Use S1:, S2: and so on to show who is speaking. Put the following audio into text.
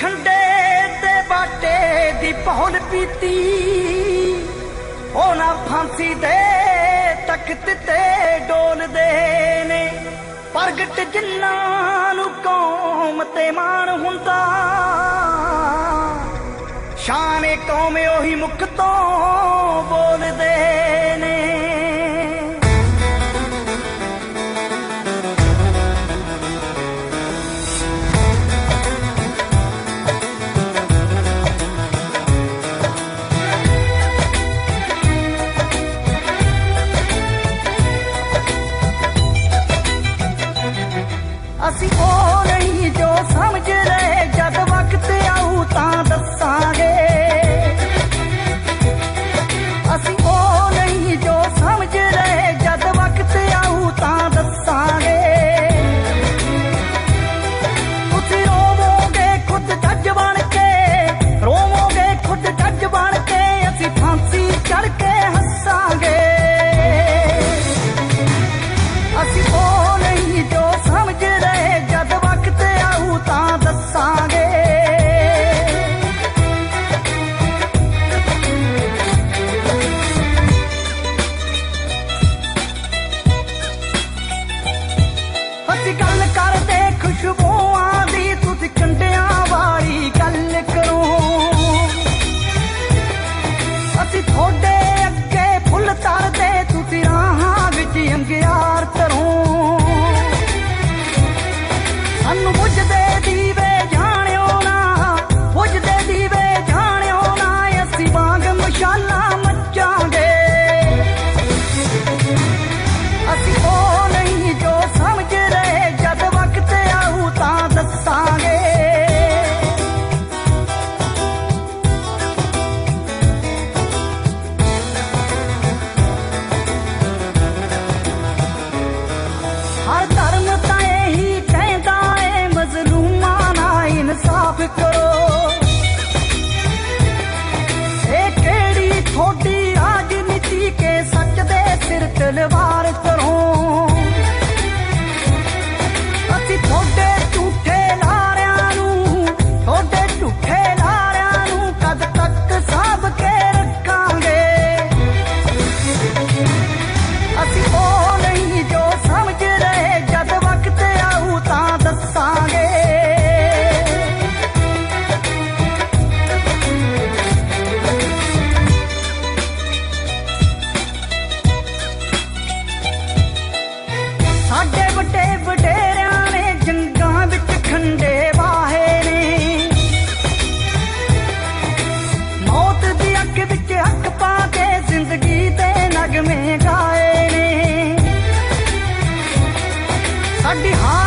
S1: ਖੰਡੇ ਤੇ ਬਾਟੇ ਦੀ ਪਹੁਲ ਪੀਤੀ। ਉਹਨਾਂ ਫਾਂਸੀ ਦੇ ਤਖਤ ਤੇ ਡੋਲਦੇ ਨੇ ਪ੍ਰਗਟ ਜਿਨ੍ਹਾਂ ਨੂੰ ਕੌਮ ਤੇ ਮਾਣ ਹੁੰਦਾ। ਸ਼ਾਨੇ ਕੌਮ ਉਹੀ ਮੁਖ ਤੋਂ ਬੋਲਦੇ। así hoy. ਵੱਡੇ ਵਡੇਰਿਆਂ ਨੇ ਜੰਗਾਂ ਵਿੱਚ ਖੰਡੇ ਵਾਹੇ ਨੇ। ਮੌਤ ਦੀ ਅੱਖ ਵਿੱਚ ਅੱਖ ਪਾ ਕੇ ਜ਼ਿੰਦਗੀ ਦੇ ਨਗਮੇ ਗਾਏ ਨੇ। ਸਾਡੀ ਹਾਂ